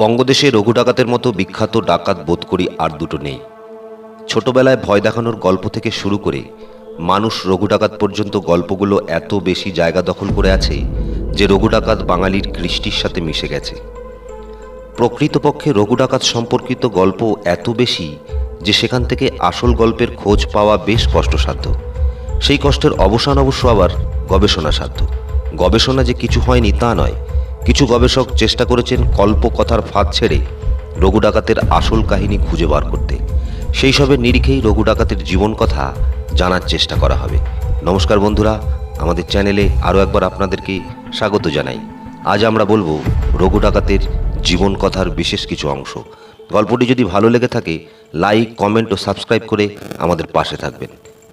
বঙ্গদেশে রঘু ডাকাতের মতো বিখ্যাত ডাকাত বোধ করি আর দুটো নেই। ছোটবেলায় ভয় দেখানোর গল্প থেকে শুরু করে মানুষ রঘু ডাকাত পর্যন্ত গল্পগুলো এত বেশি জায়গা দখল করে আছে যে রঘু ডাকাত বাঙালির কৃষ্টির সাথে মিশে গেছে। প্রকৃতপক্ষে রঘু ডাকাত সম্পর্কিত গল্প এত বেশি যে সেখান থেকে আসল গল্পের খোঁজ পাওয়া বেশ কষ্টসাধ্য। সেই কষ্টের অবসান অবশ্য আবার গবেষণা সাধ্য গবেষণা যে কিছু হয়নি তা নয় কিছু গবেষক চেষ্টা করেছেন কল্পকথার ফাঁদ ছেড়ে রঘু ডাকাতের আসল কাহিনী খুঁজে বার করতে। সেই সবের নিরিখেই রঘু ডাকাতের জীবন কথা জানার চেষ্টা করা হবে। নমস্কার বন্ধুরা, আমাদের চ্যানেলে আরও একবার আপনাদেরকে স্বাগত জানাই। আজ আমরা বলব রঘু ডাকাতের জীবন কথার বিশেষ কিছু অংশ। গল্পটি যদি ভালো লেগে থাকে, লাইক, কমেন্ট ও সাবস্ক্রাইব করে আমাদের পাশে থাকবেন।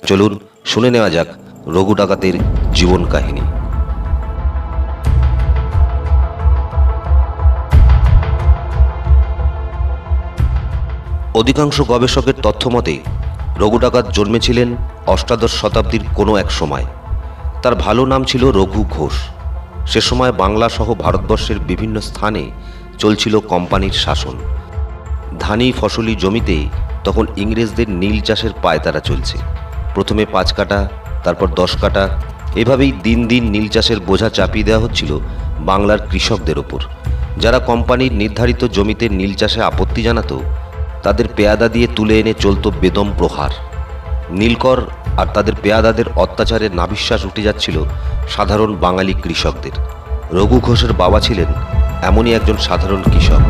চলুন, শুনে নেওয়া যাক রঘু ডাকাতের জীবন কাহিনী। অধিকাংশ গবেষকের তথ্য মতে, রঘু ডাকাত জন্মেছিলেন অষ্টাদশ শতাব্দীর কোনো এক সময়। তার ভালো নাম ছিল রঘু ঘোষ। সে সময় বাংলা সহ ভারতবর্ষের বিভিন্ন স্থানে চলছিল কোম্পানির শাসন। ধানি ফসলি জমিতে তখন ইংরেজদের নীল চাষের পায়তারা চলছে। প্রথমে পাঁচ কাটা তারপর দশ কাটা এভাবেই দিন দিন নীল চাষের বোঝা চাপিয়ে দেওয়া হচ্ছিল বাংলার কৃষকদের ওপর। যারা কোম্পানির নির্ধারিত জমিতে নীল চাষে আপত্তি জানাতো তাদের পেয়াদা দিয়ে তুলে এনে চলতো বেদম প্রহার। নীলকর আর তাদের পেয়াদাদের অত্যাচারে নাবিশ্বাস উঠে যাচ্ছিল সাধারণ বাঙালি কৃষকদের। রঘু ঘোষের বাবা ছিলেন এমনই একজন সাধারণ কৃষক।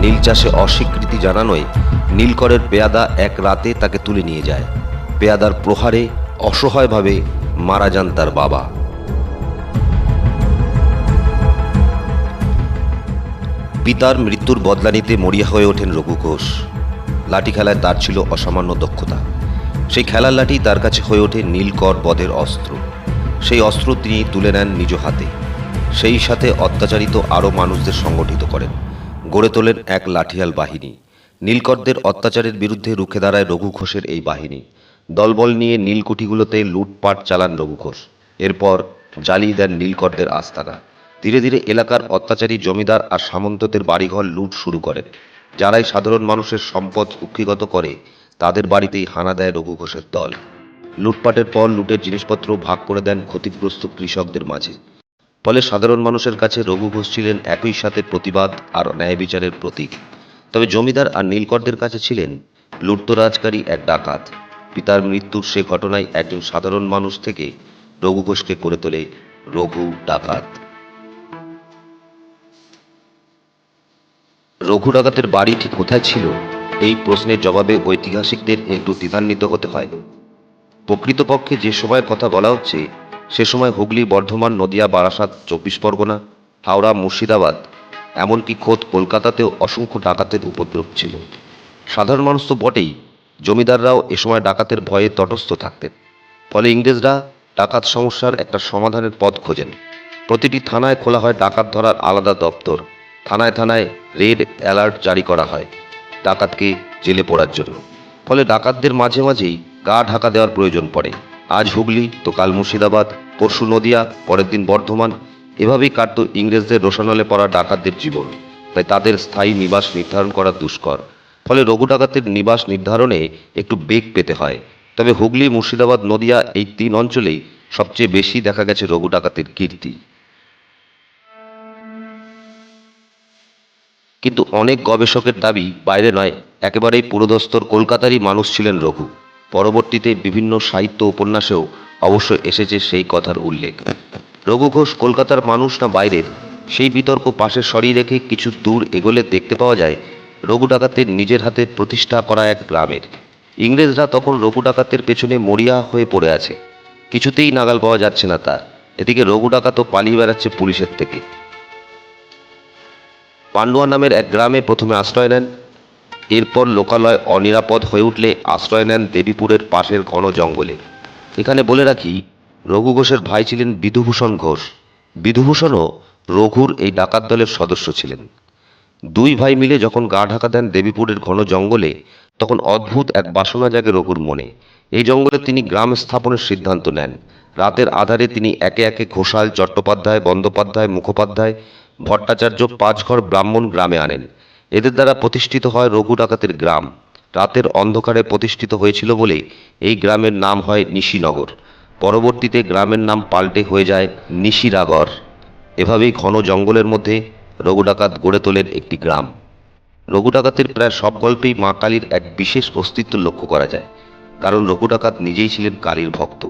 নীল চাষে অস্বীকৃতি জানানোয় নীলকরের পেয়াদা এক রাতে তাকে তুলে নিয়ে যায়। পেয়াদার প্রহারে অসহায়ভাবে মারা যান তার বাবা। পিতার মৃত্যুর বদলা নিতে মরিয়া হয়ে ওঠেন রঘু ঘোষ। লাঠি খেলায় তার ছিল অসামান্য দক্ষতা। সেই খেলার লাঠি তার কাছে হয়ে ওঠে নীলকর বদের অস্ত্র। সেই অস্ত্র তিনি তুলে নেন নিজ হাতে। সেই সাথে অত্যাচারিত আরও মানুষদের সংগঠিত করেন। গড়ে তোলেন এক লাঠিয়াল বাহিনী। নীলকরদের অত্যাচারের বিরুদ্ধে রুখে দাঁড়ায় রঘু ঘোষের এই বাহিনী। দলবল নিয়ে নীলকুঠিগুলোতে লুটপাট চালান রঘু ঘোষ। এরপর জ্বালিয়ে দেন নীলকরদের আস্তানা। ধীরে ধীরে এলাকার অত্যাচারী জমিদার আর সামন্তদের বাড়িঘর লুট শুরু করেন। যারাই সাধারণ মানুষের সম্পদ কুক্ষিগত করে, তাদের বাড়িতেই হানা দেয় রঘু ঘোষের দল। লুটপাটের পর লুটের জিনিসপত্র ভাগ করে দেন ক্ষতিগ্রস্ত কৃষকদের মাঝে। ফলে সাধারণ মানুষের কাছে রঘু ঘোষ ছিলেন একই সাথে প্রতিবাদ আর ন্যায় বিচারের প্রতীক। তবে জমিদার আর নীলকরদের কাছে ছিলেন লুটতরাজকারী এক ডাকাত। পিতার মৃত্যুর সে ঘটনায় একজন সাধারণ মানুষ থেকে রঘু ঘোষকে করে তোলে রঘু ডাকাত। রঘু ডাকাতের বাড়ি ঠিক কোথায় ছিল, এই প্রশ্নের জবাবে ঐতিহাসিকদের একটু দ্বিধান্বিত হতে হয়। প্রকৃতপক্ষে যে সময়ের কথা বলা হচ্ছে, সে সময় হুগলি, বর্ধমান, নদিয়া, বারাসাত, চব্বিশ পরগনা, হাওড়া, মুর্শিদাবাদ, এমনকি খোদ কলকাতাতেও অসংখ্য ডাকাতের উপদ্রব ছিল। সাধারণ মানুষ তো বটেই, জমিদাররাও এ সময় ডাকাতের ভয়ে তটস্থ থাকতেন। ফলে ইংরেজরা ডাকাত সমস্যার একটা সমাধানের পথ খোঁজেন। প্রতিটি থানায় খোলা হয় ডাকাত ধরার আলাদা দপ্তর। থানায় থানায় রেড অ্যালার্ট জারি করা হয়। ডাকাতকে জেলে পড়ার জন্য। ফলে ডাকাতদের মাঝে মাঝেই গা ঢাকা দেওয়ার প্রয়োজন পড়ে। আজ হুগলি, তো কাল মুর্শিদাবাদ, পরশু নদিয়া, পরের দিন বর্ধমান। এভাবেই কাটত ইংরেজদের রোশানলে পড়া ডাকাতদের জীবন। তাই তাদের স্থায়ী নিবাস নির্ধারণ করা দুষ্কর। ফলে রঘু ডাকাতের নিবাস নির্ধারণে একটু বেগ পেতে হয়। তবে হুগলি, মুর্শিদাবাদ, নদিয়া এই তিন অঞ্চলেই সবচেয়ে বেশি দেখা গেছে রঘু ডাকাতের কীর্তি। কিন্তু অনেক গবেষকের দাবি বাইরে নয়, একেবারেই পুরোদস্তর কলকাতারই মানুষ ছিলেন রঘু। পরবর্তীতে বিভিন্ন সাহিত্য উপন্যাসেও অবশ্য এসেছে সেই কথার উল্লেখ। রঘু ঘোষ কলকাতার মানুষ না বাইরের? সেই বিতর্ক পাশে সরিয়ে রেখে কিছু দূর এগোলে দেখতে পাওয়া যায়, রঘু ডাকাতের নিজের হাতে প্রতিষ্ঠা করা এক গ্রামের। ইংরেজরা তখন রঘু ডাকাতের পেছনে মরিয়া হয়ে পড়ে আছে। কিছুতেই নাগাল পাওয়া যাচ্ছে না তার। এদিকে রঘু ডাকাতও পালিয়ে বেড়াচ্ছে পুলিশের থেকে। পান্ডুয়া নামের এক গ্রামে প্রথমে আশ্রয় নেন। এরপর লোকালয় অনিরাপদ হয়ে উঠলে আশ্রয় নেন দেবীপুরের পাশের ঘন জঙ্গলে। এখানে বলে রাখি, রঘু ঘোষের ভাই ছিলেন বিধুভূষণ ঘোষ। বিধুভূষণও রঘুর এই ডাকাত দলের সদস্য ছিলেন। দুই ভাই মিলে যখন গা ঢাকা দেন দেবীপুরের ঘন জঙ্গলে, তখন অদ্ভুত এক বাসনা জাগে রঘুর মনে। এই জঙ্গলে তিনি গ্রাম স্থাপনের সিদ্ধান্ত নেন। রাতের আধারে তিনি একে একে ঘোষাল, চট্টোপাধ্যায়, বন্দ্যোপাধ্যায়, মুখোপাধ্যায় ভট্টাচার্য পাঁচঘর ব্রাহ্মণ গ্রামে আনেন। এদের দ্বারা প্রতিষ্ঠিত হয় রঘু ডাকাতের গ্রাম। রাতের অন্ধকারে প্রতিষ্ঠিত হয়েছিল বলে এই গ্রামের নাম হয় নিশিনগর। পরবর্তীতে গ্রামের নাম পাল্টে হয়ে যায় নিশিরাগর। এভাবেই ঘন জঙ্গলের মধ্যে রঘু ডাকাত গড়ে তোলেন একটি গ্রাম। রঘু ডাকাতের প্রায় সব গল্পেই মা কালীর এক বিশেষ অস্তিত্ব লক্ষ্য করা যায়। কারণ রঘু ডাকাত নিজেই ছিলেন কালীর ভক্ত।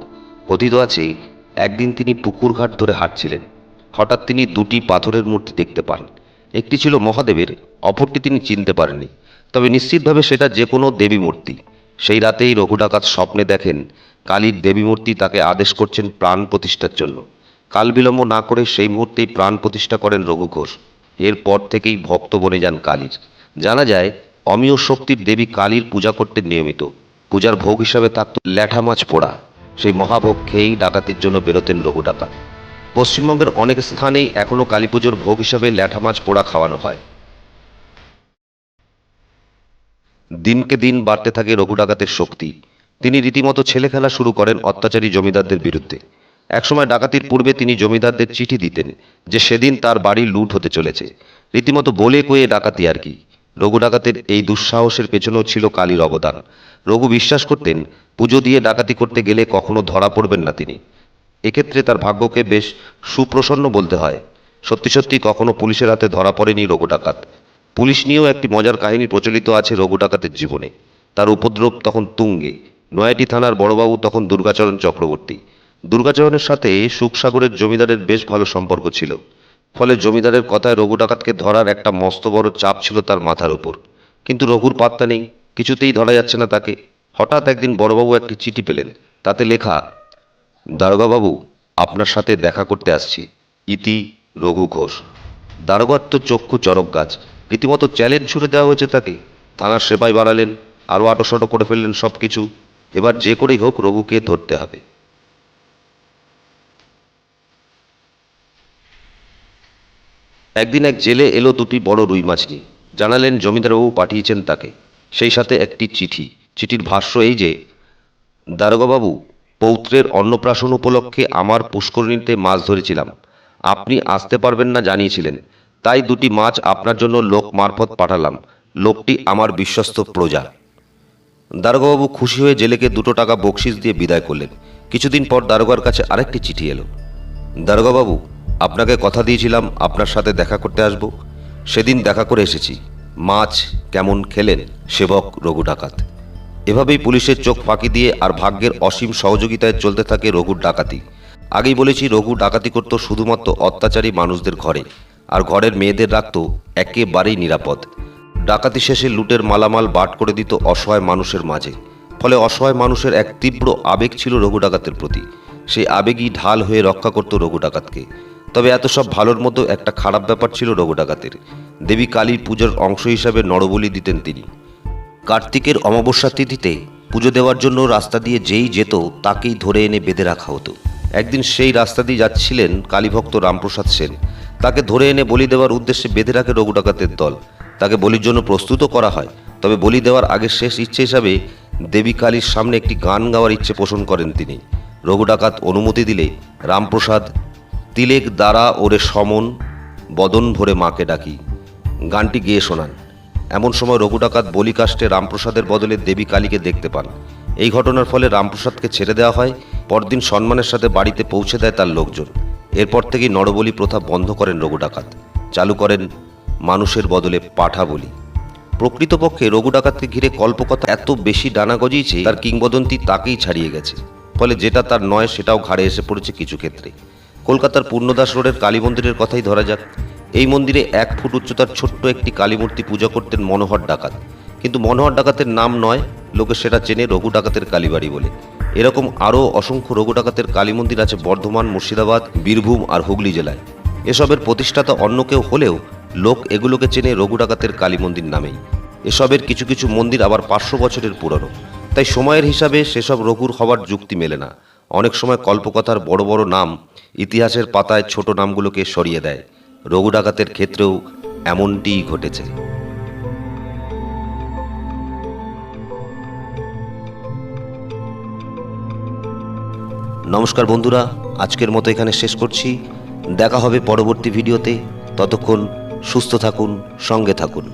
কথিত আছে, একদিন তিনি পুকুর ঘাট ধরে হাঁটছিলেন। হঠাৎ তিনি দুটি পাথরের মূর্তি দেখতে পান। একটি ছিল মহাদেবের, অপরটি তিনি চিনতে পারেননি। তবে নিশ্চিতভাবে সেটা যে কোনো দেবী মূর্তি। সেই রাতেই রঘু ডাকাত স্বপ্নে দেখেন কালীর দেবী মূর্তি তাকে আদেশ করছেন প্রাণ প্রতিষ্ঠার জন্য। কাল বিলম্ব না করে সেই মুহূর্তেই প্রাণ প্রতিষ্ঠা করেন রঘু ঘোষ। এরপর থেকেই ভক্ত বনে যান কালীর। জানা যায়, অমীয় শক্তির দেবী কালীর পূজা করতেন নিয়মিত। পূজার ভোগ হিসাবে থাকত ল্যাঠা মাছ পোড়া। সেই মহাভোগ খেয়েই ডাকাতির জন্য বেরোতেন রঘু ডাকাত পশ্চিমবঙ্গের অনেক স্থানেই এখনও কালী পুজোর ভোগ হিসাবে ল্যাঠা মাছ পোড়া খাওয়ানো হয়। দিনকে দিন বাড়তে থাকে রঘু ডাকাতের শক্তি। তিনি রীতিমতো ছেলে খেলা শুরু করেন অত্যাচারী জমিদারদের বিরুদ্ধে। একসময় ডাকাতির পূর্বে তিনি জমিদারদের চিঠি দিতেন যে সেদিন তার বাড়ি লুট হতে চলেছে। রীতিমতো বলে কয়ে ডাকাতি আর কি। রঘু ডাকাতের এই দুঃসাহসের পেছনেও ছিল কালীর অবদান। রঘু বিশ্বাস করতেন, পুজো দিয়ে ডাকাতি করতে গেলে কখনো ধরা পড়বেন না তিনি। এক্ষেত্রে তার ভাগ্যকে বেশ সুপ্রসন্ন বলতে হয়। সত্যি সত্যি কখনো পুলিশের হাতে ধরা পড়েনি রঘু ডাকাত। পুলিশ নিয়েও একটি মজার কাহিনী প্রচলিত আছে রঘু ডাকাতের জীবনে। তার উপদ্রব তখন তুঙ্গে। নয়াটি থানার বড়বাবু তখন দুর্গাচরণ চক্রবর্তী। দুর্গাচরণের সাথে সুখসাগরের জমিদারের বেশ ভালো সম্পর্ক ছিল। ফলে জমিদারের কথায় রঘু ডাকাতকে ধরার একটা মস্ত বড় চাপ ছিল তার মাথার উপর। কিন্তু রঘুর পাত্তা নেই। কিছুতেই ধরা যাচ্ছে না তাকে। হঠাৎ একদিন বড়বাবু একটি চিঠি পেলেন। তাতে লেখা দারোগাবাবু, আপনার সাথে দেখা করতে আসছি। ইতি রঘু ঘোষ। দারোগার তো চক্ষু চরক গাছ। রীতিমতো চ্যালেঞ্জ ছুড়ে দেওয়া হয়েছে তাকে। থানার সেবাই বাড়ালেন, আরও আটোশটো করে ফেললেন সব কিছু এবার যে করেই হোক রঘুকে ধরতে হবে। একদিন এক জেলে এলো দুটি বড় রুই মাছ নিয়ে জানালেন জমিদারবাবু পাঠিয়েছেন তাকে। সেই সাথে একটি চিঠি। চিঠির ভাষ্য এই যে, দারোগাবাবু পৌত্রের অন্নপ্রাশন উপলক্ষে আমার পুষ্করিণীতে মাছ ধরেছিলাম। আপনি আসতে পারবেন না জানিয়েছিলেন। তাই দুটি মাছ আপনার জন্য লোক মারফত পাঠালাম। লোকটি আমার বিশ্বস্ত প্রজা। দারোগাবাবু খুশি হয়ে জেলেকে দুটো টাকা বকশিস দিয়ে বিদায় করলেন। কিছুদিন পর দারোগার কাছে আরেকটি চিঠি এলো। দারোগাবাবু, আপনাকে কথা দিয়েছিলাম, আপনার সাথে দেখা করতে আসব। সেদিন দেখা করে এসেছি। মাছ কেমন খেলেন, সেবক রঘু ডাকাত। এভাবেই পুলিশের চোখ ফাঁকি দিয়ে আর ভাগ্যের অসীম সহযোগিতায় চলতে থাকে রঘুর ডাকাতি। আগেই বলেছি, রঘু ডাকাতি করত শুধুমাত্র অত্যাচারী মানুষদের ঘরে, আর ঘরের মেয়েদের রাখত একেবারেই নিরাপদ। ডাকাতি শেষে লুটের মালামাল বাট করে দিত অসহায় মানুষের মাঝে। ফলে অসহায় মানুষের এক তীব্র আবেগ ছিল রঘু ডাকাতের প্রতি। সেই আবেগই ঢাল হয়ে রক্ষা করত রঘু ডাকাতকে। তবে এত সব ভালোর মতো একটা খারাপ ব্যাপার ছিল রঘু ডাকাতের। দেবী কালীর পুজোর অংশ হিসাবে নরবলি দিতেন তিনি। কার্তিকের অমাবস্যা তিথিতে পুজো দেওয়ার জন্য রাস্তা দিয়ে যেই যেত, তাকেই ধরে এনে বেঁধে রাখা হতো। একদিন সেই রাস্তা দিয়ে যাচ্ছিলেন কালীভক্ত রামপ্রসাদ সেন। তাকে ধরে এনে বলি দেওয়ার উদ্দেশ্যে বেঁধে রাখে রঘু ডাকাতের দল। তাকে বলির জন্য প্রস্তুতও করা হয়, তবে বলি দেওয়ার আগে শেষ ইচ্ছে হিসাবে দেবী কালীর সামনে একটি গান গাওয়ার ইচ্ছে পোষণ করেন তিনি। রঘু ডাকাত অনুমতি দিলে রামপ্রসাদ, তিলেক দ্বারা ওরে সমন, বদন ভরে মাকে ডাকি। গানটি গেয়ে শোনান। এমন সময় রঘু ডাকাত বলি কাষ্টে রামপ্রসাদের বদলে দেবী কালীকে দেখতে পান। এই ঘটনার ফলে রামপ্রসাদকে ছেড়ে দেওয়া হয়, পরদিন সম্মানের সাথে বাড়িতে পৌঁছে দেয় তার লোকজন। এরপর থেকেই নরবলি প্রথা বন্ধ করেন রঘু ডাকাত, চালু করেন মানুষের বদলে পাঠা বলি। প্রকৃতপক্ষে রঘু ডাকাতকে ঘিরে কল্পকথা এত বেশি ডানা গজিয়েছে, তার কিংবদন্তি তাকেই ছাড়িয়ে গেছে। ফলে যেটা তার নয়, সেটাও ঘাড়ে এসে পড়েছে কিছু ক্ষেত্রে। কলকাতার পূর্ণদাস রোডের কালী মন্দিরের কথাই ধরা যাক। এই মন্দিরে এক ফুট উচ্চতার ছোট্ট একটি কালীমূর্তি পূজা করতেন মনোহর ডাকাত। কিন্তু মনোহর ডাকাতের নাম নয়, লোকে সেটা চেনে রঘু ডাকাতের কালীবাড়ি বলে। এরকম আরও অসংখ্য রঘু ডাকাতের কালী মন্দির আছে বর্ধমান, মুর্শিদাবাদ, বীরভূম আর হুগলি জেলায়। এসবের প্রতিষ্ঠাতা অন্য কেউ হলেও লোক এগুলোকে চেনে রঘু ডাকাতের কালী মন্দির নামেই। এসবের কিছু কিছু মন্দির আবার পাঁচশো বছরের পুরনো। তাই সময়ের হিসাবে সেসব রঘুর হওয়ার যুক্তি মেলে না। অনেক সময় কল্পকথার বড় বড় নাম ইতিহাসের পাতায় ছোট নামগুলোকে সরিয়ে দেয়। রঘু ডাকাতের ক্ষেত্রেও এমনটিই ঘটেছে। নমস্কার বন্ধুরা, আজকের মতো এখানে শেষ করছি। দেখা হবে পরবর্তী ভিডিওতে। ততক্ষণ সুস্থ থাকুন, সঙ্গে থাকুন।